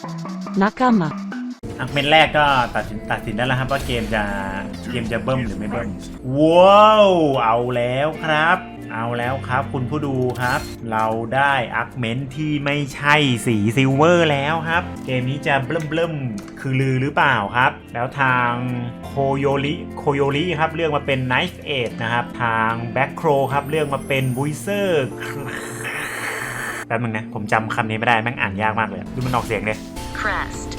仲間อะเม็ดแรกก็ตัดสินตัดสินได้แล้วครับว่าเกมจะเกมจะเบิ้มหรือไม่เบิ้มว้าวเอาแล้วครับ เอาแล้วครับ คุณผู้ดูครับ เราได้อักเมนที่ไม่ใช่สีซิลเวอร์แล้วครับ เกมนี้จะเบิ่มเบิ่มๆคือลือหรือเปล่าครับ แล้วทางโคโยริโคโยริครับเลือกมาเป็น Knife Edge นะครับ ทางแบ็คโครครับเลือกมาเป็นบุยเซอร์ แป๊บนึงนะ ผมจำคำนี้ไม่ได้แม่งอ่านยากมากเลยดูมันออกเสียงเลย crest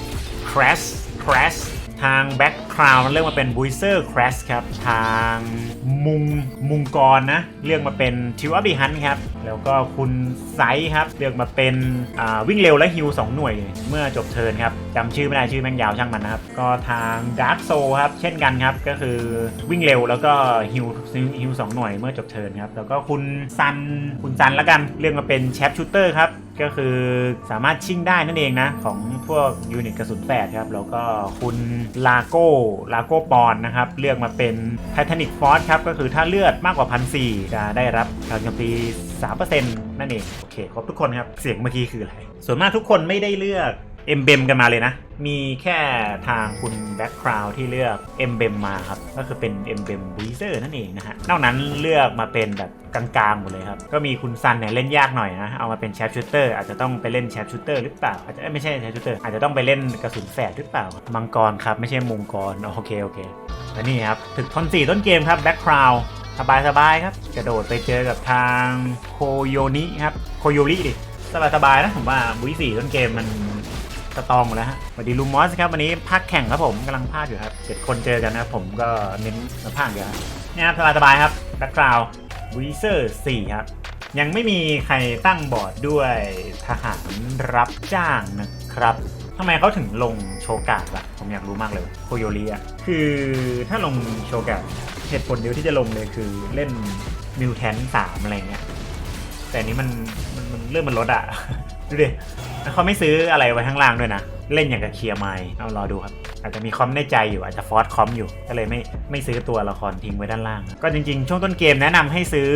crash crash ทาง background เลือกมาเป็น buizer crash ครับ ทางมุงมุงกรนะ เลือกมาเป็น t i w a b i Hunt ครับ แล้วก็คุณไซครับ เลือกมาเป็นวิ่งเร็วและฮิว2หน่วย เมื่อจบเทิร์นครับจำชื่อไม่ได้ชื่อแม่งยาวช่างมันนะครับ ก็ทาง Dark Soul ครับ เช่นกันครับ ก็คือวิ่งเร็วแล้วก็ฮิวฮิวสองหน่วยเมื่อจบเทิร์นครับ แล้วก็คุณซันคุณซันละกันเลือกมาเป็นแชปชูเตอร์ครับก็คือสามารถชิ่งได้นั่นเองนะ ของพวกยูนิตกระสุนแฝดครับ แล้วก็คุณลาโก้ลาโก้ปอนนะครับ เลือกมาเป็นไททานิกฟอสครับ ก็คือถ้าเลือดมากกว่าพันสี่จะได้รับการโจมตี3%นั่นเอง โอเค ครบทุกคนครับ เสียงเมื่อกี้คืออะไร ส่วนมากทุกคนไม่ได้เลือก เอ็มเบมกันมาเลยนะ มีแค่ทางคุณแบ็กคราวที่เลือกเอ็มเบมมาครับ ก็คือเป็นเอ็มเบมบีเซอร์นั่นเองนะฮะ นอกนั้นเลือกมาเป็นแบบกลางๆหมดเลยครับ ก็มีคุณซันเนี่ยเล่นยากหน่อยนะ เอามาเป็นแชปชูเตอร์อาจจะต้องไปเล่นแชปชูเตอร์หรือเปล่า อาจจะไม่ใช่แชปชูเตอร์อาจจะต้องไปเล่นกระสุนแฝดหรือเปล่า มังกรครับไม่ใช่มุงกร โอเคโอเค และนี่ครับถึกทนสี่ต้นเกมครับแบ็กคราวสบายสบายครับ กระโดดไปเจอกับทางโคโยนิครับ โคโยริดิสบายสบายๆนะผมว่าบุยสี่ต้นเกมมัน สตองหมดแล้วฮะสวัสดีลูมอสครับวันนี้ภาคแข่งครับผมกำลังภาคอยู่ครับเจ็ดคนเจอกันนะครับผมก็เน้นมาภาคเดียวครับเนี่ยครับสบายสบายครับแบ็กกราวบุยเซอร์สี่ครับยังไม่มีใครตั้งบอร์ดด้วยทหารรับจ้างนะครับทำไมเขาถึงลงโชกาดล่ะ ผมอยากรู้มากเลยโคโยริอะคือถ้าลงโชกาดเหตุผลเดียวที่จะลงเลยคือเล่นมิวแทนสามอะไรเงี้ยแต่นี้มันมันเรื่องมันลดอะ ดูดิ แล้วเขาไม่ซื้ออะไรไว้ข้างล่างด้วยนะ เล่นอย่างกับเคลียร์ไมล์เอารอดูครับ อาจจะมีคอมในใจอยู่อาจจะฟอร์สคอมอยู่ ก็เลยไม่ไม่ซื้อตัวละครทิ้งไว้ด้านล่าง ก็จริงๆ ช่วงต้นเกมแนะนำให้ซื้อ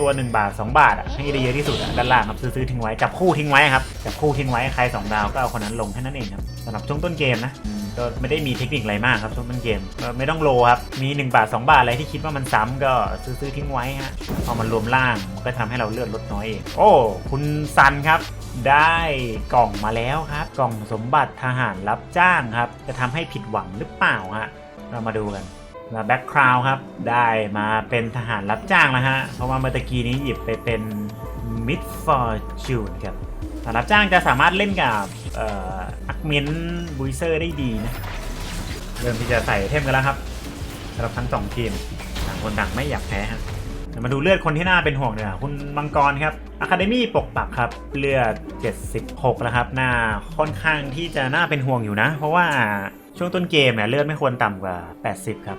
ตัว 1 บาท 2 บาทอะให้ได้เยอะที่สุดด้านล่างครับซื้อซื้อทิ้งไว้จับคู่ทิ้งไว้ครับจับคู่ทิ้งไว้ใคร2ดาวก็เอาคนนั้นลงแค่นั้นเองครับสำหรับช่วงต้นเกมนะก็ไม่ได้มีเทคนิคอะไรมากครับช่วงต้นเกมก็ไม่ต้องโลครับ มี 1 บาท 2 บาทอะไรที่คิดว่ามันซ้ำก็ซื้อซื้อทิ้งไว้ฮะพอมันรวมล่างมันก็ทำให้เราเลือดลดน้อยเองโอ้ คุณซันครับ ได้กล่องมาแล้วครับ กล่องสมบัติทหารรับจ้างครับ จะทำให้ผิดหวังหรือเปล่าฮะเรามาดูกันแล้วแบ็คคราวครับ ได้มาเป็นทหารรับจ้างแล้วฮะ เพราะว่าเมื่อตะกี้นี้หยิบไปเป็นมิดฟอร์จูนครับทหารรับจ้างจะสามารถเล่นกับอักเมนบุยเซอร์ได้ดีนะ เริ่มที่จะใส่เทมกันแล้วครับสำหรับทั้งสองทีมต่างคนต่างไม่อยากแพ้ฮะ มาดูเลือดคนที่น่าเป็นห่วงเนี่ยคุณมังกรครับอะคาเดมี่ปกปักครับ เลือด 76แล้วครับหน้าค่อนข้างที่จะน่าเป็นห่วงอยู่นะ เพราะว่าช่วงต้นเกมเนี่ยเลือดไม่ควรต่ำกว่า 80 ครับ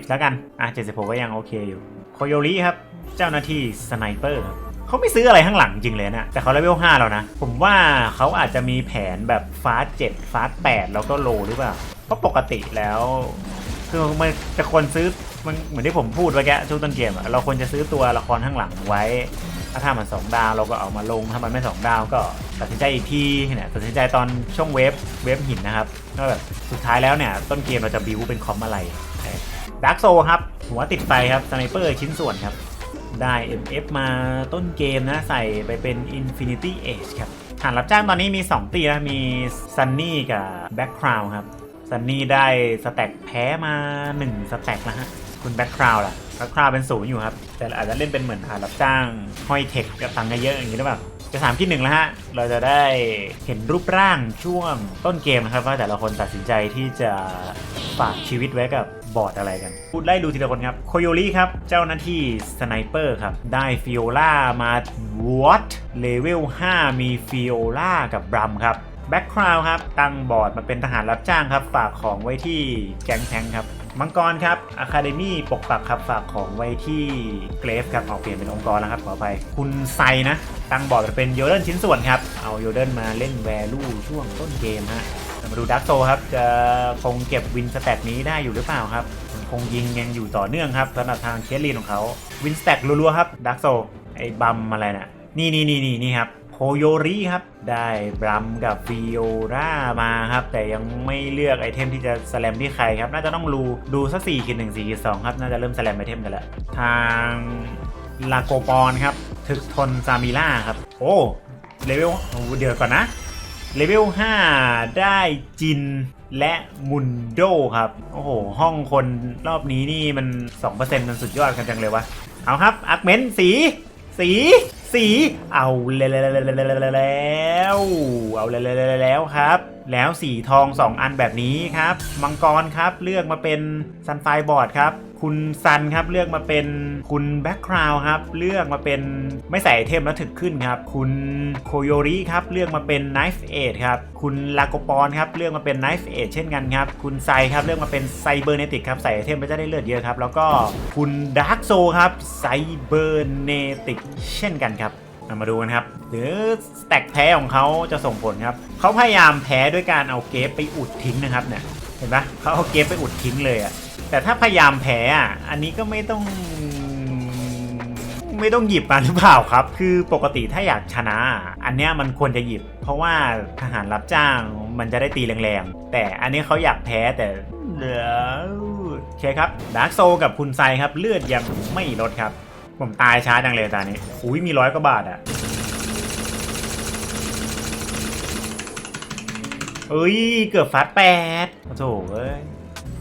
70 แล้วกัน อะ 76 ก็ยังโอเคอยู่โคโยริครับ เจ้าหน้าที่สไนเปอร์ครับเขาไม่ซื้ออะไรข้างหลังจริงเลยนะแต่เขาเลเวล5แล้วนะ ผมว่าเขาอาจจะมีแผนแบบฟาส7ฟาส8แล้วก็โลหรือเปล่า เพราะปกติแล้ว คือมันจะควรซื้อ มันเหมือนที่ผมพูดเมื่อกี้ช่วงต้นเกมอะเราควรจะซื้อตัวละครข้างหลังไว้ ถ้าทำมันสองดาวเราก็เอามาลงถ้ามันไม่สองดาวก็ตัดสินใจอีกทีเนี่ยตัดสินใจตอนช่วงเวฟเวฟหินนะครับก็แบบสุดท้ายแล้วเนี่ยต้นเกมเราจะบิวเป็นคอมอะไรดาร์กโซครับหัวติดไฟครับสไนเปอร์ชิ้นส่วนครับได้ MF มาต้นเกมนะ ใส่ไปเป็น Infinity Age ครับฐานรับจ้างตอนนี้มี 2 ตีนะ มี Sunny กับ Background ครับซันนี่ได้สแต็กแพ้มา 1 สแต็กแล้วฮะ คุณแบ็คคราวล่ะแบ็คคราวเป็นศูนย์อยู่ครับ แต่อาจจะเล่นเป็นเหมือนฐารับจ้างห้อยเทคกับตังค์เยอะอย่างนี้หรือเปล่าจะสามที่หนึ่งแล้วฮะ เราจะได้เห็นรูปร่างช่วงต้นเกมนะครับ ว่าแต่ละคนตัดสินใจที่จะฝากชีวิตไว้กับบอร์ดอะไรกัน พูดไล่ดูทีละคนครับ โคโยริครับ เจ้าหน้าที่สไนเปอร์ครับ ได้ฟิโอล่ามาวอตเลเวล 5 มีฟิโอล่ากับบรัมครับแบ็กคราวครับ ตั้งบอร์ดมาเป็นทหารรับจ้างครับ ฝากของไว้ที่แก๊งแทงครับ มังกรครับอะคาเดมี่ปกปักครับฝากของไว้ที่เกรฟครับเอาเปลี่ยนเป็นองค์กรแล้วครับขอไปคุณไซนะ ตั้งบอร์ดเป็นโยเดนชิ้นส่วนครับ เอาโยเดนมาเล่นแวลูช่วงต้นเกมฮะมาดูดักโซครับ จะคงเก็บวินสแตทนี้ได้อยู่หรือเปล่าครับ คงยิงยังอยู่ต่อเนื่องครับสำหรับทางเคสลีนของเขาวินสแต็กรัวๆครับดักโซไอ้บัมอะไรน่ะนี่นี่นี่นี่นี่ครับ โคโยริครับ ได้บรัมกับฟิโอรามาครับ แต่ยังไม่เลือกไอเทมที่จะสแลมที่ใครครับ น่าจะต้องดูดูสักสี่ขีดหนึ่งสี่ขีดสองครับ น่าจะเริ่มสแลมไอเทมกันแล้วทางลาโกปอนครับ ถึกทนซามิล่าครับ โอ้เลเวลเดี๋ยวก่อนนะ เลเวล 5 ได้จินและมุนโดครับ โอ้โห ห้องคนรอบนี้นี่มัน 2%มันสุดยอดกันจังเลยวะ เอาครับ อักเมนสี สี สี เอาแล้วแล้วเอาแล้วแล้วครับ แล้วสีทอง 2 อันแบบนี้ครับ มังกรครับ เลือกมาเป็นซันไฟบอร์ดครับ คุณซันครับเลือกมาเป็นคุณแบ็กกราวด์ครับเลือกมาเป็นไม่ใส่ไอเทมแล้วถึกขึ้นครับ คุณโคโยริครับเลือกมาเป็น Knife Edge ครับคุณลาโกปอนครับเลือกมาเป็น Knife Edge เช่นกันครับคุณไซครับเลือกมาเป็นไซเบอร์เนติกครับใส่ไอเทมแล้วจะได้เลือดเยอะครับ แล้วก็คุณดาร์กโซครับไซเบอร์เนติกเช่นกันครับมาดูกันครับ หรือสแต็กแพ้ของเขาจะส่งผลครับเขาพยายามแพ้ด้วยการเอาเกฟไปอุดทิ้งนะครับเนี่ยเห็นปะเขาเอาเกฟไปอุดทิ้งเลยอะ แต่ถ้าพยายามแพ้อะอันนี้ก็ไม่ต้อง ไม่ต้องหยิบมาหรือเปล่าครับ คือปกติถ้าอยากชนะ อันเนี้ยมันควรจะหยิบ เพราะว่าทหารรับจ้างมันจะได้ตีแรงๆ แต่อันนี้เขาอยากแพ้แต่เหลือโอเคครับดาร์กโซกับคุณไซครับ เลือดยังไม่ลดครับ ผมตายช้าจังเลยตอนนี้อุ้ยมีร้อยกว่าบาทอะเอ้ย เกือบฟาสแปดโอ้โถเอ้ย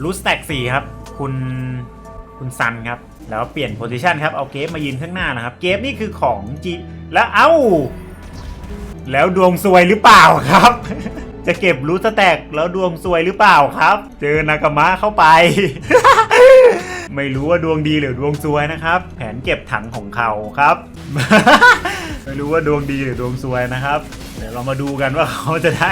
รูสแต็กสี่ครับ คุณคุณซันครับ แล้วเปลี่ยนโพซิชันครับ เอาเกฟมายืนข้างหน้านะครับ เกฟนี่คือของจีแล้วเอ้า แล้วดวงซวยหรือเปล่าครับ จะเก็บรูสแต็กแล้วดวงซวยหรือเปล่าครับ เจอนากามะเข้าไป ไม่รู้ว่าดวงดีหรือดวงซวยนะครับ แผนเก็บถังของเขาครับ ไม่รู้ว่าดวงดีหรือดวงซวยนะครับ เดี๋ยวเรามาดูกันว่าเขาจะได้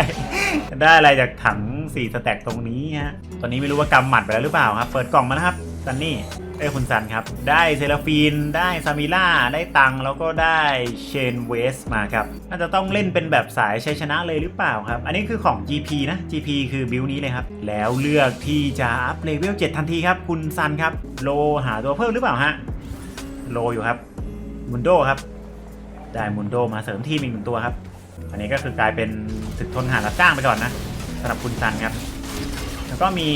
ได้อะไรจากถัง4สแต็กตรงนี้ฮะ ตอนนี้ไม่รู้ว่ากำหมัดไปแล้วหรือเปล่าครับ เปิดกล่องมานะครับซันนี่เอ้ยคุณซันครับ ได้เซราฟีน ได้ซามิล่า ได้ตัง แล้วก็ได้เชนเวสมาครับ น่าจะต้องเล่นเป็นแบบสายชัยชนะเลยหรือเปล่าครับ อันนี้คือของ GP นะ GP คือบิลนี้เลยครับ แล้วเลือกที่จะอัพเลเวล7ทันทีครับ คุณซันครับ โลหาตัวเพิ่มหรือเปล่าฮะ โลอยู่ครับ มุนโดครับ ได้มุนโดมาเสริมทีมอีกหนึ่งตัวครับ อันนี้ก็คือกลายเป็นศึกทนหารรับจ้างไปก่อนนะสำหรับคุณซันครับ แล้วก็มี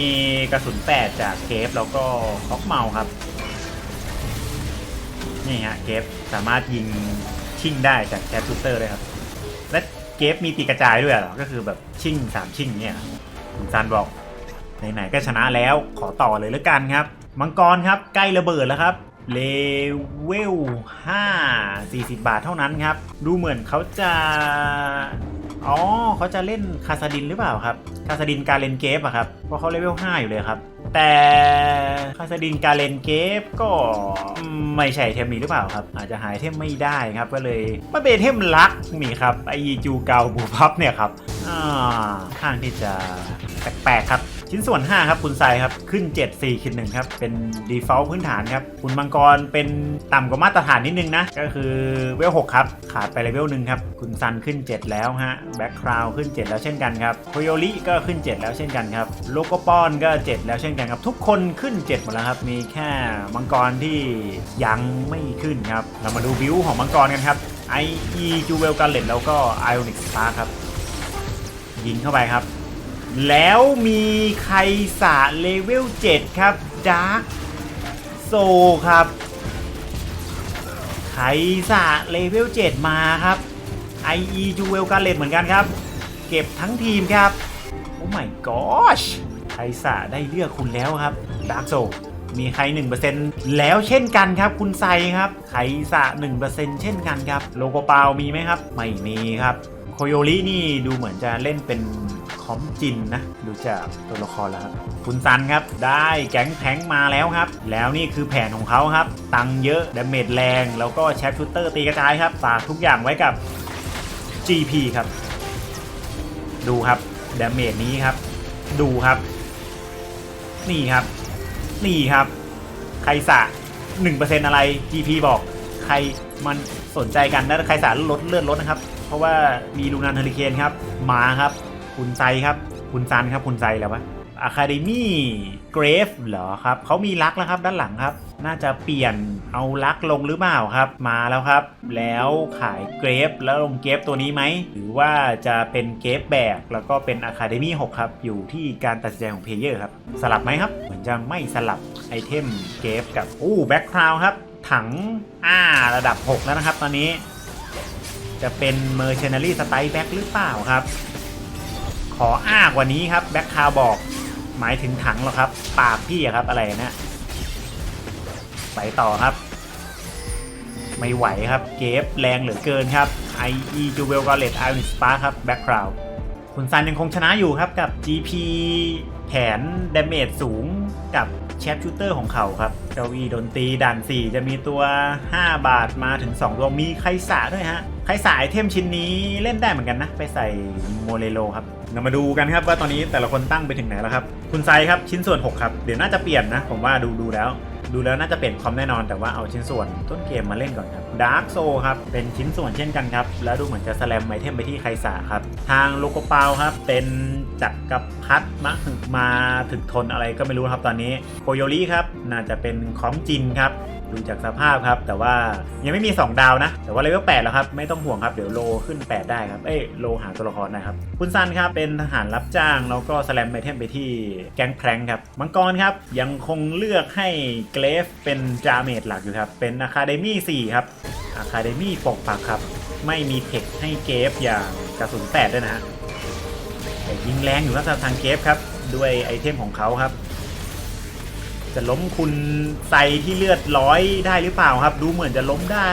กระสุน8จากเกฟแล้วก็ฮอกเมาครับ นี่ฮะเกฟสามารถยิงชิ่งได้จากแคปซูเตอร์เลยครับ และเกฟมีตีกระจายด้วยเหรอ ก็คือแบบชิ่งสามชิ่งเนี่ยคุณซันบอกไหนๆก็ชนะแล้วขอต่อเลยแล้วกันครับ มังกรครับใกล้ระเบิดแล้วครับ เลเวล5 40 บาทเท่านั้นครับ ดูเหมือนเขาจะ อ๋อเขาจะเล่นคาซาดินหรือเปล่าครับคาซาดินการเลนเกฟอะครับ เพราะเขาเลเวล5อยู่เลยครับ แต่คาซาดินการเลนเกฟก็ไม่ใช่เทมนี้หรือเปล่าครับ อาจจะหายเทมไม่ได้ครับ ก็เลยม่เป็นเทมลักนี่ครับไอจูเกาบูพับเนี่ยครับอ่าข้างที่จะแปลกๆครับ ชิ้นส่วน 5 ครับคุณไซครับ ขึ้น 7 4คิดหนึ่งครับ เป็น default พื้นฐานครับ คุณมังกรเป็นต่ำกว่ามาตรฐานนิดนึงนะ ก็คือเวล6ครับ ขาดไปเลเวลหนึ่งครับ คุณซันขึ้น 7 แล้วฮะแบ็คคราวขึ้น 7 แล้วเช่นกันครับโคโยริก็ขึ้น 7 แล้วเช่นกันครับโลโกปอนก็ 7 แล้วเช่นกันครับ ทุกคนขึ้น 7 หมดแล้วครับ มีแค่มังกรที่ยังไม่ขึ้นครับ เรามาดูบิวของมังกรกันครับ IE จูเวลกันเลตแล้วก็ Ionic Spark ครับยิงเข้าไปครับ แล้วมีไคสะเลเวล 7 ครับดาร์กโซครับไคสะเลเวล 7 มาครับ IE จูเวลการเลตเหมือนกันครับ เก็บทั้งทีมครับ โอ้ my gosh ไคสะได้เลือกคุณแล้วครับดาร์กโซมีใคร 1%แล้วเช่นกันครับ คุณไซครับไคสะ1%เช่นกันครับ โลโกเปามีไหมครับ ไม่มีครับ โคโยรินี่ดูเหมือนจะเล่นเป็น คอมจินนะ ดูจากตัวละครแล้วครับคุณซันครับ ได้แก๊งแทงมาแล้วครับ แล้วนี่คือแผนของเขาครับ ตังเยอะดาเมจแรง แล้วก็แชปชูเตอร์ตีกระจายครับฝากทุกอย่างไว้กับ GP ครับ ดูครับดาเมจนี้ครับ ดูครับ นี่ครับ นี่ครับ ใครสะ1%อะไร GP บอกใครมันสนใจกันนะใครสะลดเลือดลดนะครับ เพราะว่ามีลูนานเฮอริเคนครับ มาครับ คุณไซครับ คุณซันครับ คุณไซแล้ววะ Academy Grave เหรอครับเขามีลักแล้วครับด้านหลังครับ น่าจะเปลี่ยนเอาลักลงหรือเปล่าครับ มาแล้วครับ แล้วขายเกรฟแล้วลงเกรฟตัวนี้ไหม หรือว่าจะเป็นเกรฟแบกแล้วก็เป็น Academy 6ครับ อยู่ที่การตัดสินใจของเพลเยอร์ครับ สลับไหมครับ เหมือนจะไม่สลับไอเทมเกรฟกับอู้แบ็คคราวครับ ถังอ้าระดับ 6 แล้วนะครับ ตอนนี้ จะเป็น Mercenary Strike Back หรือเปล่าครับ ขออ้ากว่านี้ครับแบ็คคาวบอกหมายถึงถังเหรอครับ ปากพี่อะครับอะไรนะไปต่อครับ ไม่ไหวครับเกฟแรงเหลือเกินครับ IE Jewel Gauntlet Iron Spark ครับแบ็คคราวคุณซันยังคงชนะอยู่ครับกับ GP แผนดเมจสูงกับ ชปชูเตอร์ของเขาครับเก้าอี้ดนตรีด่าน 4 จะมีตัว 5 บาทมาถึง 2 ตัวมีไคสาด้วยฮะไคสาไอเทมชิ้นนี้เล่นได้เหมือนกันนะ ไปใส่โมเลโลครับเรามาดูกันครับว่าตอนนี้แต่ละคนตั้งไปถึงไหนแล้วครับ คุณไซครับชิ้นส่วน 6 ครับ เดี๋ยวน่าจะเปลี่ยนนะ ผมว่าดูดูแล้ว ดูแล้วน่าจะเปลี่ยนคอมแน่นอนแต่ว่าเอาชิ้นส่วนต้นเกมมาเล่นก่อนครับดาร์กโซครับเป็นชิ้นส่วนเช่นกันครับ แล้วดูเหมือนจะสแลมไอเทมไปที่ไคสาครับ ทางโลโกเปาครับ เป็นจักรกับพัดมะมาถึกทนอะไรก็ไม่รู้ครับตอนนี้โคโยริครับ น่าจะเป็นคอมจินครับ ดูจากสภาพครับ แต่ว่ายังไม่มี 2 ดาวนะ แต่ว่าเลเวล8แล้วครับไม่ต้องห่วงครับเดี๋ยวโลขึ้น 8 ได้ครับเอ้ยโลหาตัวละครได้ครับคุณซันครับเป็นทหารรับจ้างแล้วก็สแลมไอเทมไปที่แก๊งแพรงครับมังกรครับยังคงเลือกให้เกรฟเป็นจาเมจหลักอยู่ครับเป็นอะคาเดมี่4ครับอะคาเดมี่ปกปักครับไม่มีเทคให้เกฟอย่างกระสุน8ด้วยนะฮะแต่ยิงแรงอยู่นะสำหรับทางเกฟครับด้วยไอเทมของเขาครับ จะล้มคุณไซที่เลือดร้อยได้หรือเปล่าครับ ดูเหมือนจะล้มได้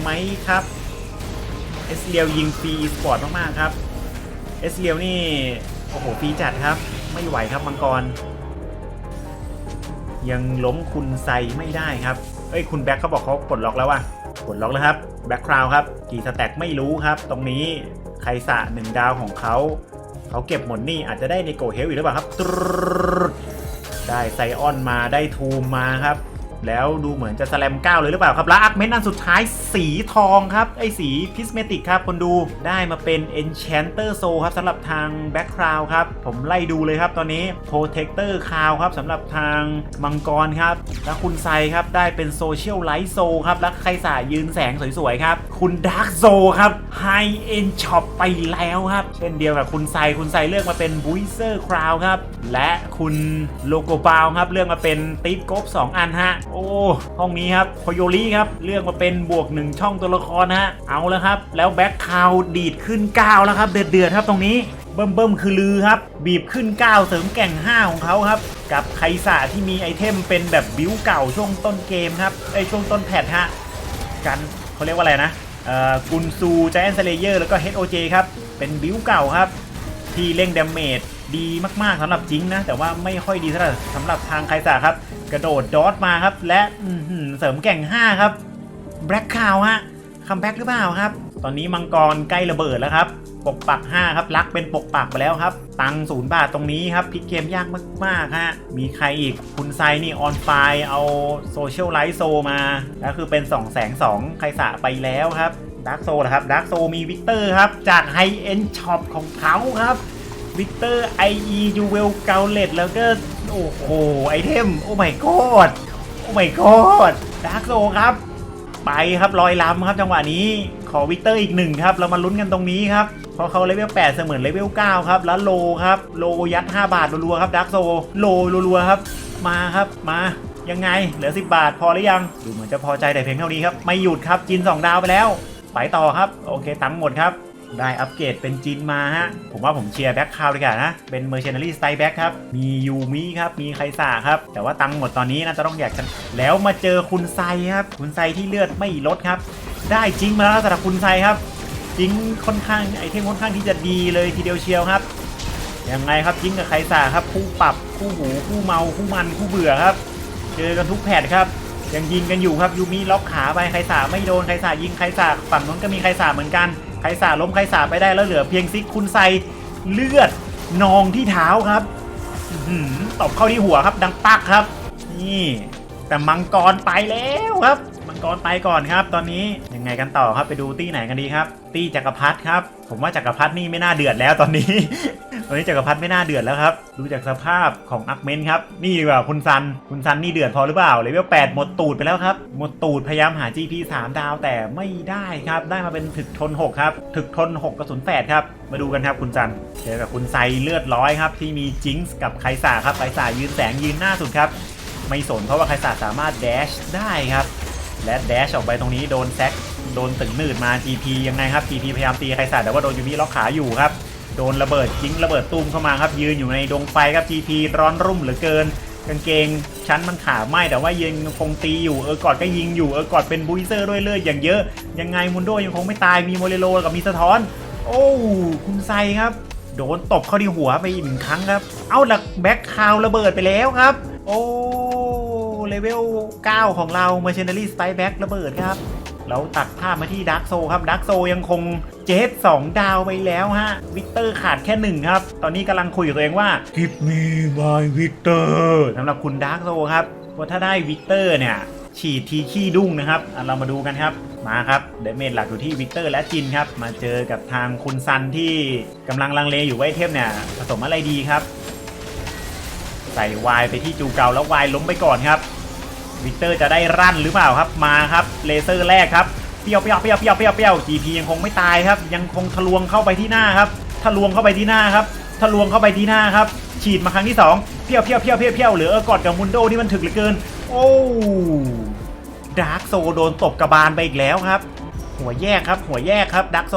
ไหมครับเอสเลียวยิงฟรีสปอร์ตมากๆครับเอสเลียวนี่ โอ้โหฟรีจัดครับ ไม่ไหวครับมังกร ยังล้มคุณไซไม่ได้ครับเอ้ยคุณแบ็คเขาบอกเขาปลดล็อกแล้วว่ะปลดล็อกแล้วครับแบ็คคราวครับกี่สแต็กไม่รู้ครับ ตรงนี้ใครสะหนึ่งดาวของเขาเขาเก็บหมดนี่อาจจะได้ในโกเฮลอีกหรือเปล่าครับ ได้ไซออนมาได้ทูมมาครับ แล้วดูเหมือนจะสแลมเก้าเลยหรือเปล่าครับ แล้วอักเมนต์อันสุดท้ายสีทองครับ ไอสีพิสเมติกครับคนดูได้มาเป็น Enchanter Soul ครับสำหรับทาง Back c r o w d ครับ ผมไล่ดูเลยครับตอนนี้ Protector c r o w ครับสำหรับทางมังกรครับ แล้วคุณไซครับได้เป็น Social Light Soul ครับ แล้วใครสายยืนแสงสวยๆครับ คุณ Dark Soul ครับ High End Shop ไปแล้วครับ เช่นเดียวกับคุณไซคุณไซเลือกมาเป็น b u i z e r Crown ครับ และคุณโลโกบาวครับเลือกมาเป็นติดกบ2 อันฮะโอ้ห้องนี้ครับโคโยริครับเลือกมาเป็นบวก1ช่องตัวละครนะฮะเอาแล้วครับ แล้วแบ็คคาวดีดขึ้น9แล้วครับเดือดๆครับตรงนี้เบิ่มเบิ่มคือลือครับ บีบขึ้น 9 เสริมแก่ง 5 ของเขาครับ กับไคสะที่มีไอเทมเป็นแบบบิวเก่าช่วงต้นเกมครับไอช่วงต้นแพทฮะกันเขาเรียกว่าอะไรนะเอ่อกุนซูจ i อนสเลเยอร์แล้วก็ HOJ ครับ เป็นบิวเก่าครับ ที่เร่งดาเมจ ดีมากๆสำหรับจิงนะ แต่ว่าไม่ค่อยดีเท่าหร่สำหรับทางไคสาครับ กระโดดดอทมาครับ และอืเสริมแก่ง 5 ครับแบล็กคาวฮะคัมแบ็กหรือเปล่าครับ ตอนนี้มังกรใกล้ระเบิดแล้วครับปกปัก 5 ครับลักเป็นปกปักไปแล้วครับ ตังศูนย์บาทตรงนี้ครับพลิกเกมยากมากๆฮะมีใครอีกคุณไซนี่ออนไฟเอาโซเชียลไลท์โซมาแล้วคือเป็น2 2 0 0 0ใครสะไปแล้วครับดาร์กโซนะครับดาร์กโซมีวิกเตอร์ครับ จากไฮเอ็นช็อปของเขาครับ วิกเตอร์ IE Jewel g a u n t l e t แล้วก็ โอ้โห ไอเทม โอ้ my god โอ้ my god ดาร์กโซครับ ไปครับลอยล้ำครับจังหวะนี้ขอวิกเตอร์อีกหนึ่งครับ เรามาลุ้นกันตรงนี้ครับเพราะเขาเลเวล8เสมือนเลเวล9ครับ แล้วโลครับ โลยัด 5 บาทรัวๆครับดาร์กโซ โลรัวๆครับ มาครับ มายังไง เหลือ 10 บาทพอหรือยัง ดูเหมือนจะพอใจแต่เพียงเท่านี้ครับ ไม่หยุดครับ จิน 2 ดาวไปแล้ว ไปต่อครับ โอเคตังหมดครับ ได้อัปเกรดเป็นจินมาฮะ ผมว่าผมเชียร์แบ็คคาวดีกว่านะ เป็นเมอร์เชน a รี่สไตล์แบ็คครับ มียูมิครับ มีไคซ่าครับ แต่ว่าตังค์หมดตอนนี้น่าจะต้องแยกกันแล้วมาเจอคุณไซครับ คุณไซที่เลือดไม่ลดครับ ได้จิงมาแล้วสำหรับคุณไซครับ จิงค่อนข้างไอเทมค่อนข้างที่จะดีเลยทีเดียวเชียวครับ ยังไงครับจิงกับไคซ่าครับ คู่ปรับ คู่หู คู่เมา คู่มัน คู่เบื่อครับ เจอกันทุกแพทครับยังยิงกันอยู่ครับยูมิล็อกขาไปไคสาไม่โดนไคสายิงไคสาฝั่งนู้นก็มีไคสาเหมือนกัน ไคสาล้มไคสาไปได้แล้วเหลือเพียงซิกคุณไซเลือดนองที่เท้าครับตบเข้าที่หัวครับ ดังปักครับ นี่ แต่มังกรไปแล้วครับ กรไปก่อนครับ ตอนนี้ยังไงกันต่อครับไปดูตี้ไหนกันดีครับ ตี้จักรพรรดิครับ ผมว่าจักรพรรดินี่ไม่น่าเดือดแล้วตอนนี้ ตอนนี้จักรพรรดิไม่น่าเดือดแล้วครับ ดูจากสภาพของอักเมนครับ นี่ดีกว่าคุณซัน คุณซันนี่เดือดพอหรือเปล่าเลเวล8หมดตูดไปแล้วครับ หมดตูดพยายามหา GP 3 ดาวแต่ไม่ได้ครับ ได้มาเป็นถึกทน 6 ครับ ถึกทน 6กระสุน8ครับ มาดูกันครับคุณซัน เจอกับคุณไซเลือดร้อยครับที่มีจิงส์กับไคซ่าครับ ไคซ่ายืนแสงยืนหน้าสุดครับ ไม่สนเพราะว่าไคซ่าสามารถแดชได้ครับ และแดชออกไปตรงนี้โดนแซกโดนตึงหนืดมา GP ยังไงครับ GP พยายามตีไคซ่าแต่ว่าโดนยูมิล็อกขาอยู่ครับ โดนระเบิดจิงระเบิดตุ้มเข้ามาครับ ยืนอยู่ในดงไฟครับ GP ร้อนรุ่มเหลือเกินกางเกงชั้นมันขาไหมแต่ว่ายังคงตีอยู่เออกอดก็ยิงอยู่เออกอดเป็นบูเซอร์ด้วยเลือดอย่างเยอะ ยังไงมุนโดยังคงไม่ตายมีโมเรโลกับมีสะท้อน โอ้คุณไซครับ โดนตบเข้าที่หัวไปอีกหนึ่งครั้งครับ เอาหลักแบ็คคาวระเบิดไปแล้วครับ โอ้ เลเวล 9 ของเรา Mercenary Strike Back ระเบิดครับแล้วตัดภาพมาที่ดักโซครับดักโซยังคงเจส2ดาวไปแล้วฮะ วิกเตอร์ขาดแค่หนึ่งครับ ตอนนี้กำลังคุยกับตัวเองว่า Give me my Victor สำหรับคุณดักโซครับว่าถ้าได้วิกเตอร์เนี่ย ฉีดทีขี้ดุ้งนะครับ เรามาดูกันครับมาครับเดเมจหลักอยู่ที่วิกเตอร์และจินครับ มาเจอกับทางคุณซันที่กำลังลังเลอยู่ไว่าไอเทมเนี่ยผสมอะไรดีครับ ใส่วายไปที่จูเกาแล้ววายล้มไปก่อนครับ วิกเตอร์จะได้รั่นหรือเปล่าครับมาครับเลเซอร์แรกครับเปี้ยวเปี้ยวเปี้ยวเปี้ยวเปี้ยวเปี้ยว GP ยังคงไม่ตายครับ ยังคงทะลวงเข้าไปที่หน้าครับทะลวงเข้าไปที่หน้าครับทะลวงเข้าไปที่หน้าครับ ฉีดมาครั้งที่สองเปี้ยวเปี้ยวเปี้ยวเปี้ยวเปี้ยวเหลือกอดกับมุนโดที่มันถึกเหลือเกิน โอ้ดาร์กโซโดนตบกระบาลไปอีกแล้วครับ หัวแยกครับ หัวแยกครับดักโซ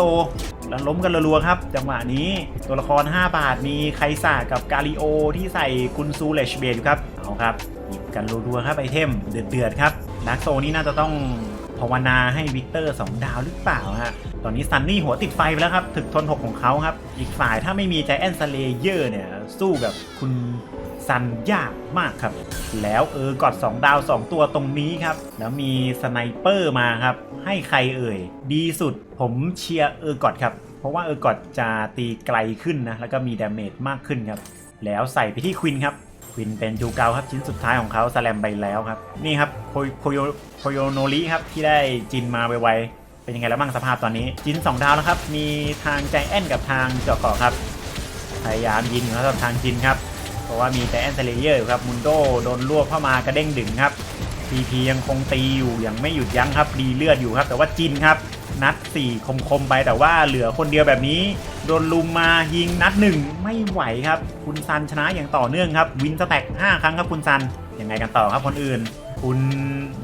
แล้วล้มกันรัวๆครับ จังหวะนี้ตัวละคร 5 บาทมีไคซ่ากับกาลิโอที่ใส่กุนซูเลชเบดอยู่ครับเอาครับ กันรัวๆครับไอเทมเดือดๆครับดักโซนี่น่าจะต้องภาวนาให้วิกเตอร์2ดาวหรือเปล่าฮะ ตอนนี้ซันนี่หัวติดไฟไปแล้วครับ ถึกทน 6 ของเขาครับ อีกฝ่ายถ้าไม่มีใจแอนสเลเยอร์เนี่ย สู้กับคุณซันยากมากครับ แล้วเออกอด2ดาว 2 ตัวตรงนี้ครับ แล้วมีสไนเปอร์มาครับ ให้ใครเอ่ย ดีสุดผมเชียร์เออกอดครับ เพราะว่าเออกอดจะตีไกลขึ้นนะ แล้วก็มีดาเมจมากขึ้นครับ แล้วใส่ไปที่ควินครับ ควินเป็นจูเกาครับชิ้นสุดท้ายของเขาสแลมไปแล้วครับ นี่ครับโคโยโคโยโนริครับที่ได้จินมาไวๆเป็นยังไงแล้วบ้างสภาพตอนนี้ จิน2ดาวแล้วครับ มีทางใจแอนกับทางเจาะกาะครับพยายามยิงอยู่ครับทางจินครับเพราะว่ามีแต่แอนเซเลเยอร์อยู่ครับมุนโดโดนลวกเข้ามากระเด้งดึงครับพีพียังคงตีอยู่อย่างไม่หยุดยั้งครับดีเลือดอยู่ครับ แต่ว่าจินครับ นัด 4 คมๆ ไปแต่ว่าเหลือคนเดียวแบบนี้ โดนลุมมายิงนัดหนึ่งไม่ไหวครับ คุณซันชนะอย่างต่อเนื่องครับ วินสแต็ก5ครั้งครับคุณซันยังไงกันต่อครับคนอื่น คุณ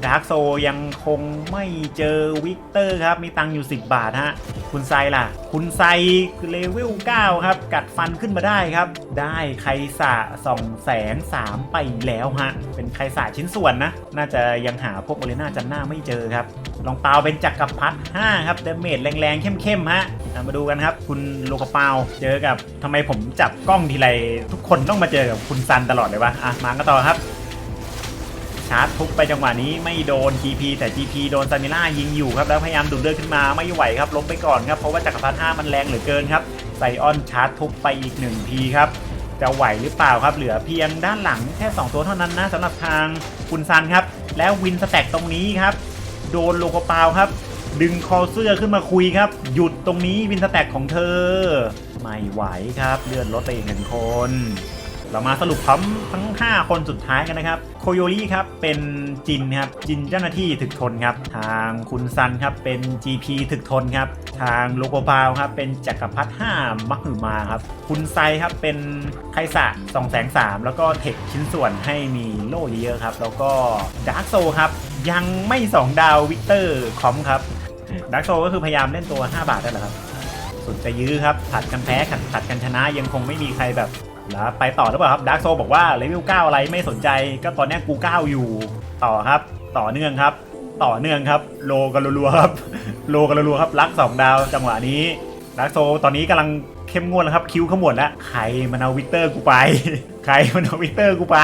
ดาร์กโซยังคงไม่เจอวิกเตอร์ครับ มีตังค์อยู่ 10 บาทฮะ คุณไซล่ะ คุณไซเลเวล 9 ครับ กัดฟันขึ้นมาได้ครับ ได้ไคสะ2แสน3ไปแล้วฮะ เป็นไคสะชิ้นส่วนนะ น่าจะยังหาพวกโอเลน่าจันหน้าไม่เจอครับ ลองเปาเป็นจักรพรรดิ5ครับเดเมจแรงๆ เข้มๆฮะ มาดูกันครับ คุณโลกเปาเจอกับทำไมผมจับกล้องทีไรทุกคนต้องมาเจอกับคุณซันตลอดเลยวะ อะ มากันต่อครับ ชาร์จทุบไปจังหวะนี้ไม่โดน GP แต่ GP โดนซามิล่ายิงอยู่ครับแล้วพยายามดูดเลือดขึ้นมาไม่ไหวครับล้มไปก่อนครับเพราะว่าจักรพรรดิ5มันแรงเหลือเกินครับไซออนชาร์จทุบไปอีก1ทีครับจะไหวหรือเปล่าครับ เหลือเพียงด้านหลังแค่ 2 ตัวเท่านั้นนะสำหรับทางคุณซันครับ แล้ววินสแต็กตรงนี้ครับ โดนโลโกปาวครับ ดึงคอเสื้อขึ้นมาคุยครับ หยุดตรงนี้วินสแต็กของเธอ ไม่ไหวครับ เลือดลดไปอีกหนึ่งคน เรามาสรุปพร้อมทั้ง 5 คนสุดท้ายกันนะครับโคโยริครับเป็นจินครับจินเจ้าหน้าที่ถึกทนครับทางคุณซันครับเป็น GP ถึกทนครับทางโลโกบาวครับเป็นจักรพรรดิ5มักหือมาครับคุณไซครับเป็นไคสะ2แสง3แล้วก็เทคชิ้นส่วนให้มีโล่เยอะครับ แล้วก็ดาร์กโซครับยังไม่ 2 ดาววิกเตอร์คอมครับดาร์กโซก็คือพยายามเล่นตัว 5 บาทได้แหละครับ สุดจะยื้อครับ ผัดกันแพ้ขัดผัดกันชนะยังคงไม่มีใครแบบ แล้วไปต่อหรือเปล่าครับดาร์กโซบอกว่าเลเวล9อะไรไม่สนใจ ก็ตอนนี้กู9อยู่ต่อครับ ต่อเนื่องครับ ต่อเนื่องครับ โลกันรัวๆครับโลกันรัวๆครับลัก2ดาวจังหวะนี้ดาร์กโซตอนนี้กำลังเข้มงวดแล้วครับคิวขมวดแล้วใครมันเอาวิกเตอร์กูไป ใครมันเอาวิกเตอร์กูไป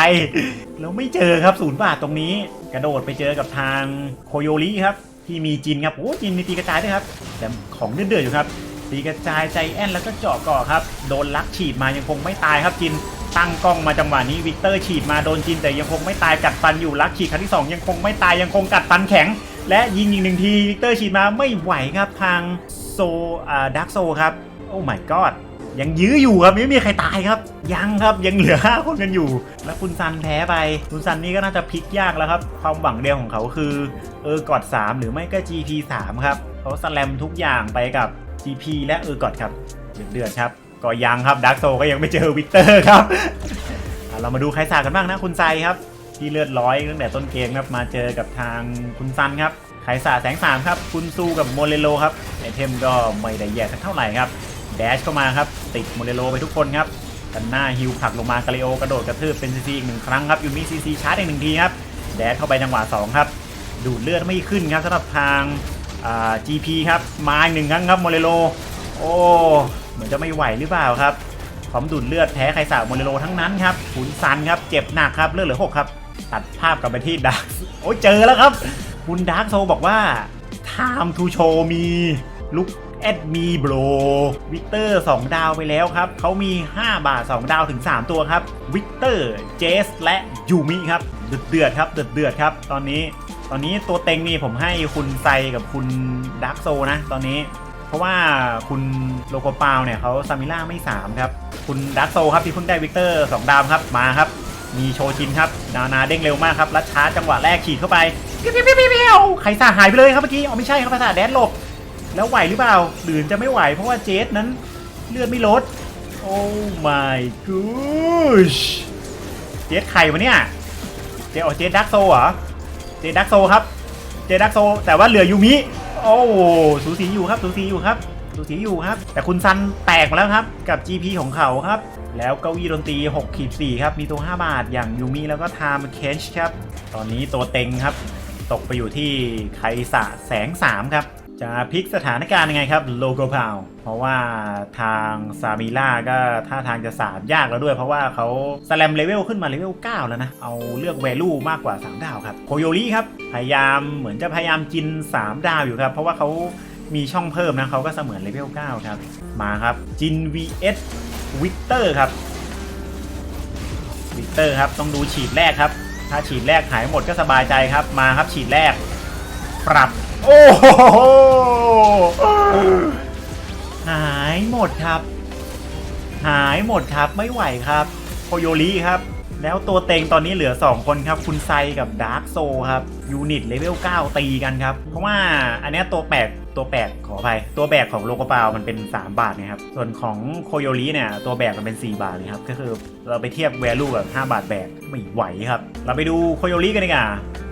แล้วไม่เจอครับศูนย์บาทตรงนี้ กระโดดไปเจอกับทางโคโยริครับที่มีจินครับโอ้จินมีตีกระจายด้วยครับแต่ของเดือดๆอยู่ครับ ตีกระจายใจแอนแล้วก็เจาะก่อครับ โดนลักฉีดมายังคงไม่ตายครับจิน ตั้งกล้องมาจังหวะนี้วิกเตอร์ฉีดมาโดนจินแต่ยังคงไม่ตายกัดฟันอยู่ลักฉีดครั้งที่ 2 ยังคงไม่ตายยังคงกัดฟันแข็ง และยิงอีกหนึ่งทีวิกเตอร์ฉีดมาไม่ไหวครับทางโซอ่าดักโซครับ โอ้ my god ยังยื้ออยู่ครับไม่มีใครตายครับ ยังครับยังเหลือ5คนกันอยู่ แล้วคุณซันแพ้ไป คุณซันนี่ก็น่าจะพลิกยากแล้วครับ ความหวังเดียวของเขาคือ เออกอด 3 หรือไม่ก็ GP 3 ครับเขาสแลมทุกอย่างไปกับ GP และเออกอดครับเดือดครับ ก็ยังครับดักโซก็ยังไม่เจอวิกเตอร์ครับ เรามาดูใครสากันบ้างนะคุณไซครับ ที่เลือดร้อยตั้งแต่ต้นเกมครับ มาเจอกับทางคุณซันครับไขสาแสงสามครับ คุณซูกับโมเลโลครับไอเทมก็ไม่ได้แย่สักเท่าไหร่ครับ แดชเข้ามาครับ ติดโมเลโลไปทุกคนครับกันหน้าฮิวผลักลงมากาเลโอกระโดดกระทืบเป็นซีซีอีกหนึ่งครั้งครับยูมิซีซีชาร์จอีกหนึ่งทีครับ แดชเข้าไปจังหวะสองครับ ดูดเลือดไม่ขึ้นครับสำหรับทาง GP ครับ มาอีกหนึ่งครั้งครับโมเลโล โอ้ เหมือนจะไม่ไหวหรือเปล่าครับความดูดเลือดแพ้ไคสาโมเรโลทั้งนั้นครับขุนซันครับ เจ็บหนักครับ เลือดเหลือหกครับ ตัดภาพกลับไปที่ดาร์กโอ้เจอแล้วครับ คุณดาร์กโซบอกว่า time to show มีลุกแอดมีโบรวิกเตอร์ 2 ดาวไปแล้วครับ เขามี 5 บาท 2 ดาวถึง 3 ตัวครับ วิกเตอร์ เจส และยูมิครับ เดือดเดือดครับ เดือดเดือดครับ ตอนนี้ ตอนนี้ตัวเต็งนี่ผมให้คุณไซกับคุณดาร์กโซนะ ตอนนี้ เพราะว่าคุณโลโกปาวเนี่ยเขาซามิล่าไม่ 3 ครับ คุณดักโซครับที่เพิ่งได้วิกเตอร์2ดาวครับมาครับ มีโชชินครับนานาเด้งเร็วมากครับรัดช้าจังหวะแรกฉีดเข้าไปเปี้ยวเปี้ยวเปี้ยวเปี้ยวใครสาหายไปเลยครับเมื่อกี้เอาไม่ใช่ครับภาษาแดนหลบแล้วไหวหรือเปล่าหรือจะไม่ไหว เพราะว่าเจสนั้นเลือดไม่ลดโอ้ my gosh เจสใครวะเนี่ย เจสออเจสดักโซเหรอ เจดักโซครับ เจดักโซ แต่ว่าเหลือยูมิ โอ้สูสีอยู่ครับ สูสีอยู่ครับ สูสีอยู่ครับ แต่คุณซันแตกมาแล้วครับ กับ GP ของเขาครับ แล้วเก้าอี้ดนตรี6ขีด4ครับ มีตัว 5 บาท อย่างยูมิ แล้วก็ไทม์เคนช์ครับ ตอนนี้ตัวเต็งครับ ตกไปอยู่ที่ไคสะแสง3ครับ จะพลิกสถานการณ์ยังไงครับโลโกพาวเพราะว่าทางซามิล่าก็ท่าทางจะสามยากแล้วด้วย เพราะว่าเขาสแลมเลเวลขึ้นมาเลเวล9 แล้วนะ เอาเลือกแวลูมากกว่า 3 ดาวครับโคโยริครับ พยายามเหมือนจะพยายามกิน 3 ดาวอยู่ครับ เพราะว่าเขามีช่องเพิ่มนะเขาก็เสมือนเลเวล9 ครับ มาครับจิน vs วิกเตอร์ครับวิกเตอร์ครับต้องดูฉีดแรกครับ ถ้าฉีดแรกหายหมดก็สบายใจครับมาครับฉีดแรก ปรับ โอ้โหหายหมดครับ หายหมดครับไม่ไหวครับโคโยริครับ แล้วตัวเต็งตอนนี้เหลือ 2 คนครับ คุณไซกับดาร์กโซครับ ยูนิตเลเวล 9 ตีกันครับ เพราะว่าอันนี้ตัวแปลกตัวแปลกขออภัยตัวแบกของโลโกปาวมันเป็น 3 บาทนะครับ ส่วนของโคโยริเนี่ย ตัวแบกมันเป็น 4 บาทเลยครับ ก็คือเราไปเทียบแวลูกับ 5 บาทแบกไม่ไหวครับ เราไปดูโคโยริกันดีกว่า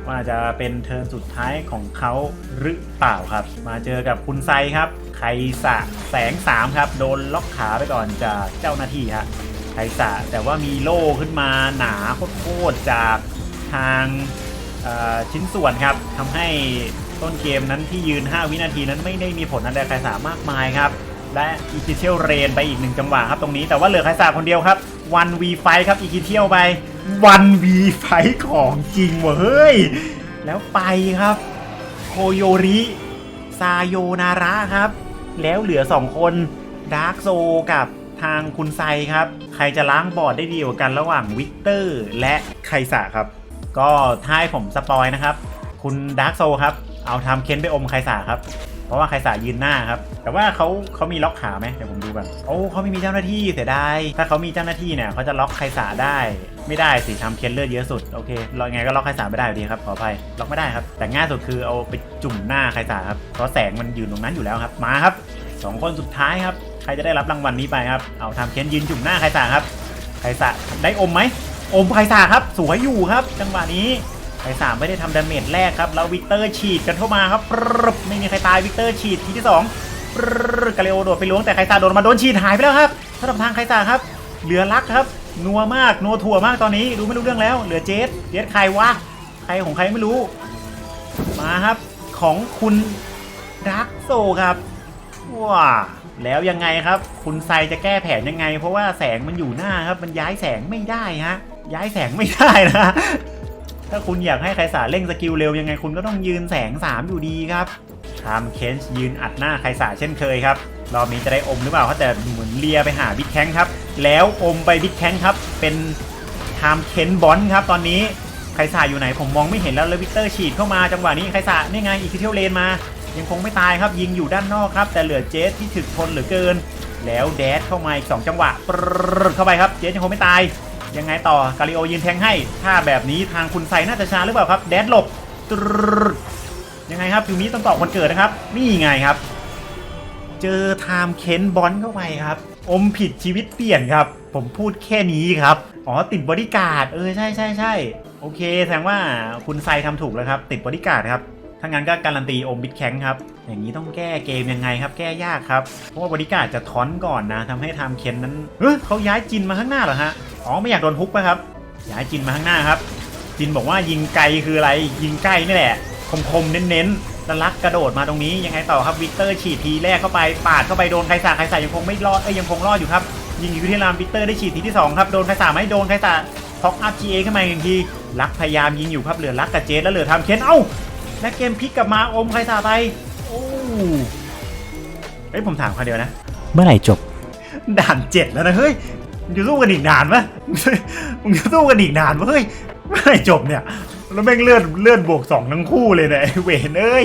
ว่าจะเป็นเทิร์นสุดท้ายของเขาหรือเปล่าครับ มาเจอกับคุณไซครับ ไคสะแสง 3 ครับ โดนล็อกขาไปก่อนจากเจ้าหน้าที่ครับไคสะแต่ว่ามีโล่ขึ้นมาหนาโคตรจากทางชิ้นส่วนครับทำให้ต้นเกมนั้นที่ยืน 5 วินาทีนั้นไม่ได้มีผลอะไรไคสะมากมายครับ และอีกิเทียลเรนไปอีกหนึ่งจังหวะครับตรงนี้แต่ว่าเหลือไคสะคนเดียวครับวันวีไฟครับอีกิเทียลไป วันวีไฟของจริงเว้ยเฮ้ย แล้วไปครับ โคโยริ ซาโยนาระครับ แล้วเหลือ2คนดาร์กโซกับทางคุณไซครับ ใครจะล้างบอร์ดได้ดีกว่ากันระหว่างวิกเตอร์และไคสะครับ ก็ท้ายผมสปอยนะครับ คุณดาร์กโซครับ เอาทำเค้นไปอมไคสะครับเพราะว่าไคสะยืนหน้าครับ แต่ว่าเขาเขามีล็อกขาไหมเดี๋ยวผมดูกันโอ้เขาไม่มีเจ้าหน้าที่เสียดายถ้าเขามีเจ้าหน้าที่เนี่ยเขาจะล็อกไคสะได้ ไม่ได้สิทำเค้นเลือดเยอะสุด โอเคเราไงก็ล็อกไคสะไม่ได้อยู่ดีครับขออภัยล็อกไม่ได้ครับ แต่ง่ายสุดคือเอาไปจุ่มหน้าไคสะครับเพราะแสงมันยืนตรงนั้นอยู่แล้วครับมาครับสองคนสุดท้ายครับใครจะได้รับรางวัลนี้ไปครับเอาทำเค้นยืนจุ่มหน้าไคสะครับไคสะได้อมไหมอมไคสะครับสวยอยู่ครับ จังหวะนี้ไคสาไม่ได้ทำดาเมจแรกครับแล้ววิกเตอร์ฉีดกันเข้ามาครับปไม่มีใครตายวิกเตอร์ฉีดทีที่2ปรึบกาเลโอโดดไปล้วงแต่ไคซาโดนมาโดนฉีดหายไปแล้วครับสำหรับทางไคซาครับเหลือลักครับ นัวมากนัวถั่วมากตอนนี้ดูไม่รู้เรื่องแล้ว เหลือเจสเจสใครวะใครของใครไม่รู้ มาครับของคุณดักโซครับว้าแล้วยังไงครับ คุณไซจะแก้แผนยังไง เพราะว่าแสงมันอยู่หน้าครับ มันย้ายแสงไม่ได้ฮะย้ายแสงไม่ได้นะ ถ้าคุณอยากให้ใครสาเร่งสกิลเร็วยังไงคุณก็ต้องยืนแสง 3 อยู่ดีครับทามเคนช์ยืนอัดหน้าใครสาเช่นเคยครับ รอบนี้จะได้อมหรือเปล่าเขาแต่เหมือนเลียไปหาบิ๊กแข้งครับ แล้วอมไปบิ๊กแข้งครับ เป็นทามเคนบอลครับตอนนี้ไคสาอยู่ไหนผมมองไม่เห็นแล้วแล้ววิกเตอร์ฉีดเข้ามาจังหวะนี้ไคสานี่ไงอีกทีเที่ยวเลนมา ยังคงไม่ตายครับยิงอยู่ด้านนอกครับ แต่เหลือเจสที่ถึกทนเหลือเกิน แล้วแดดเข้ามาอีกสองจังหวะเข้าไปครับ เจสยังคงไม่ตาย ยังไงต่อกาลิโอยืนแทงให้ถ้าแบบนี้ทางคุณไซน่าจะชาหรือเปล่าครับแดดหลบยังไงครับยูมิต้องตอบคนเกิดนะครับ นี่ไงครับ เจอไทม์เค้นบอลเข้าไปครับ อมผิดชีวิตเปลี่ยนครับ ผมพูดแค่นี้ครับ อ๋อติดบอดี้การ์ดเออใช่ใช่ใช่โอเคแสดงว่าคุณไซทำถูกแล้วครับ ติดบอดี้การ์ดครับ ถ้างั้นก็การันตีโอมบิดแข็งครับ อย่างนี้ต้องแก้เกมยังไงครับ แก้ยากครับ เพราะว่าบอดี้การจะท้อนก่อนนะทำให้ไทม์เคนนั้นเฮ้ยเขาย้ายจินมาข้างหน้าเหรอฮะ อ๋อไม่อยากโดนฮุกปะครับ ย้ายจินมาข้างหน้าครับ จินบอกว่ายิงไกลคืออะไร ยิงใกล้นี่แหละ คมๆเน้นๆแล้วลักกระโดดมาตรงนี้ยังไงต่อครับวิกเตอร์ฉีดทีแรกเข้าไปปาดเข้าไปโดนใครสาใครสายังคงไม่รอดเอ้ยยังคงรอดอยู่ครับ ยิงอยู่ที่รามวิกเตอร์ได้ฉีดทีที่สองครับโดนใครสาไหมโดนใครสาท็อกอัพจีเอขึ้นมาอีกทีลักพยายามยิงอยู่ครับเหลือลักกับเจสแล้วเหลือทำเคนเอ้า และเกมพลิกกลับมาอมใครสาไปโอ้เฮ้ยผมถามคำเดียวนะ เมื่อไหร่จบ ด่านเจ็ดแล้วนะเฮ้ยมึงจะสู้กันอีกนานปะมึงจะสู้กันอีกนานปะเฮ้ยเมื่อไหร่จบเนี่ยแล้วแม่งเลื่อนเลื่อนบวกสองทั้งคู่เลยเนี่ยไอ้เวนเอ้ย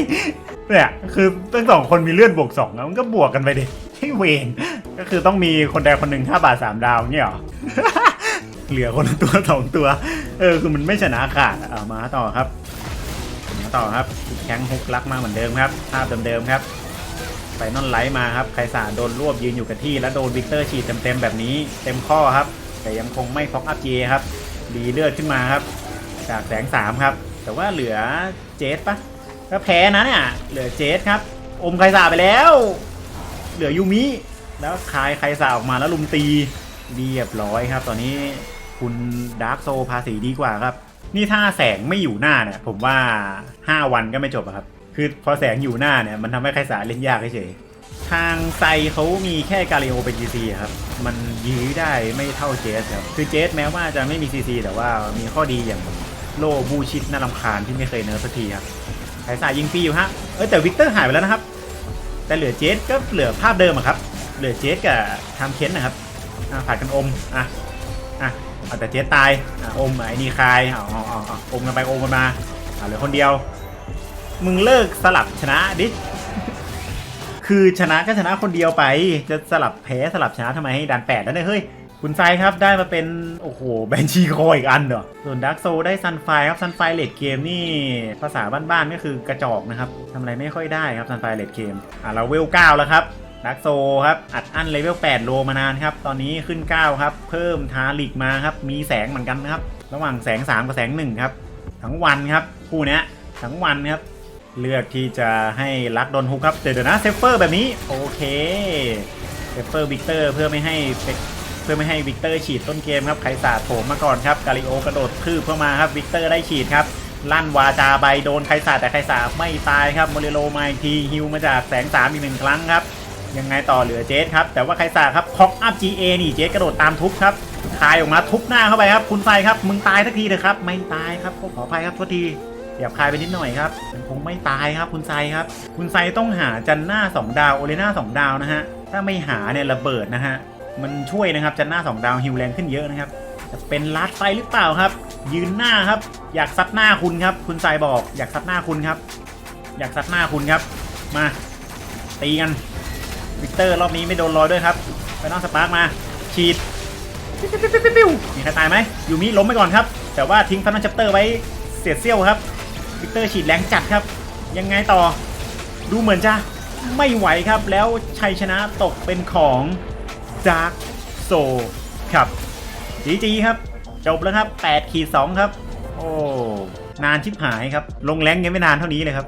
เนี่ยคือทั้งสองคนมีเลื่อนบวกสองแล้วมันก็บวกกันไปดิให้เวนก็คือต้องมีคนใดคนหนึ่งห้าบาทสามดาวเนี่ยเหรอเหลือคนละตัวสองตัว เออคือมันไม่ชนะขาดอะเอามาต่อครับมา ต่อครับแข้งฮุกลักมาเหมือนเดิมครับภาพเดิมๆครับไฟนอลไลท์มาครับไคสาโดนรวบยืนอยู่กับที่ แล้วโดนวิกเตอร์ฉีดเต็มๆแบบนี้เต็มข้อครับ แต่ยังคงไม่ฟอกอัพเจครับ ดีเลือดขึ้นมาครับ จากแสงสามครับ แต่ว่าเหลือเจสปะก็แพ้นะเนี่ยเหลือเจสครับ อมไคสาไปแล้ว เหลือยูมิแล้วคายไคสาออกมาแล้วลุมตีเรียบร้อยครับ ตอนนี้คุณดาร์กโซภาษีดีกว่าครับ นี่ถ้าแสงไม่อยู่หน้าเนี่ย ผมว่า 5 วันก็ไม่จบอะครับ คือพอแสงอยู่หน้าเนี่ย มันทำให้ไครสาเล่นยากเฉยทางไซเขามีแค่กาลิโอเป็น GC ครับ มันยื้อได้ไม่เท่าเจสครับ คือเจสแม้ว่าจะไม่มี CC แต่ว่ามีข้อดีอย่างโลบูชิดน่ารำคาญที่ไม่เคยเนิร์ฟสักทีครับไคสายิงฟรีอยู่ฮะ เอ้ยแต่วิกเตอร์หายไปแล้วนะครับ แต่เหลือเจสก็เหลือภาพเดิมครับ เหลือเจสกับทามเคนนะครับอะผ่านกันอม อะ อะ เอาแต่เจสตายอะอมไอ้นี่คายเอาเอาเอาเอาอมกันไปอมกันมาอะเหลือคนเดียว มึงเลิกสลับชนะดิ คือชนะก็ชนะคนเดียวไป จะสลับแพ้สลับชนะทำไมให้ดันแปดแล้วเนี่ยเฮ้ย คุณไซครับได้มาเป็น โอ้โห แบนชีคออีกอันเหรอ ส่วนดักโซได้ซันไฟครับซันไฟเลดเกมนี่ภาษาบ้านๆก็คือกระจอกนะครับทำอะไรไม่ค่อยได้ครับซันไฟเลดเกมอะเราเวล9แล้วครับ ดักโซครับอัดอั้นเลเวล8โลมานานครับ ตอนนี้ขึ้น 9 ครับ เพิ่มทาลิกมาครับ มีแสงเหมือนกันนะครับ ระหว่างแสง 3 กับแสง 1 ครับ ทั้งวันครับ คู่นี้ทั้งวันครับ เลือกที่จะให้ลักโดนฮุกครับ เดี๋ยวนะเซฟเฟอร์แบบนี้ โอเคเซฟเฟอร์วิกเตอร์เพื่อไม่ให้เพื่อไม่ให้วิกเตอร์ฉีดต้นเกมครับไคสาโถมมาก่อนครับกาลิโอกระโดดคืบเข้ามาครับวิกเตอร์ได้ฉีดครับลั่นวาจาไปโดนไคสาแต่ไคสาไม่ตายครับโมเรโลมาอีกทีฮิวมาจากแสงสามอีกหนึ่งครั้งครับ ยังไงต่อเหลือเจสครับ แต่ว่าไคสาครับคอกอัพ GA นี่เจสกระโดดตามทุบครับคายออกมาทุบหน้าเข้าไปครับ คุณไฟครับ มึงตายสักทีเถอะครับ ไม่ตายครับขออภัยครับโทษทีหยาบคายไปนิดหน่อยครับมันคงไม่ตายครับคุณไซครับ คุณไซต้องหาจันหน้า 2 ดาวโอเลน่า2ดาวนะฮะ ถ้าไม่หาเนี่ยระเบิดนะฮะ มันช่วยนะครับจันหน้า 2 ดาวฮิวแรงขึ้นเยอะนะครับ จะเป็นลัดไฟหรือเปล่าครับ ยืนหน้าครับ อยากซัดหน้าคุณครับ คุณไซบอกอยากซัดหน้าคุณครับ อยากซัดหน้าคุณครับ มา ตีกัน วิกเตอร์รอบนี้ไม่โดนรอยด้วยครับ ไปนอกสปาร์กมา ฉีดปิ้วปิ้วปิ้วปิ้วมีใครตายไหมยูมิล้มไปก่อนครับ แต่ว่าทิ้งฟันนันชัปเตอร์ไว้เสียดเซี่ยวครับ วิกเตอร์ฉีดแรงจัดครับ ยังไงต่อ ดูเหมือนจะไม่ไหวครับ แล้วชัยชนะตกเป็นของดาร์กโซครับจีจีครับ จบแล้วครับ8ขีด2ครับ โอ้ นานชิบหายครับ ลงแรงยังไม่นานเท่านี้เลยครับ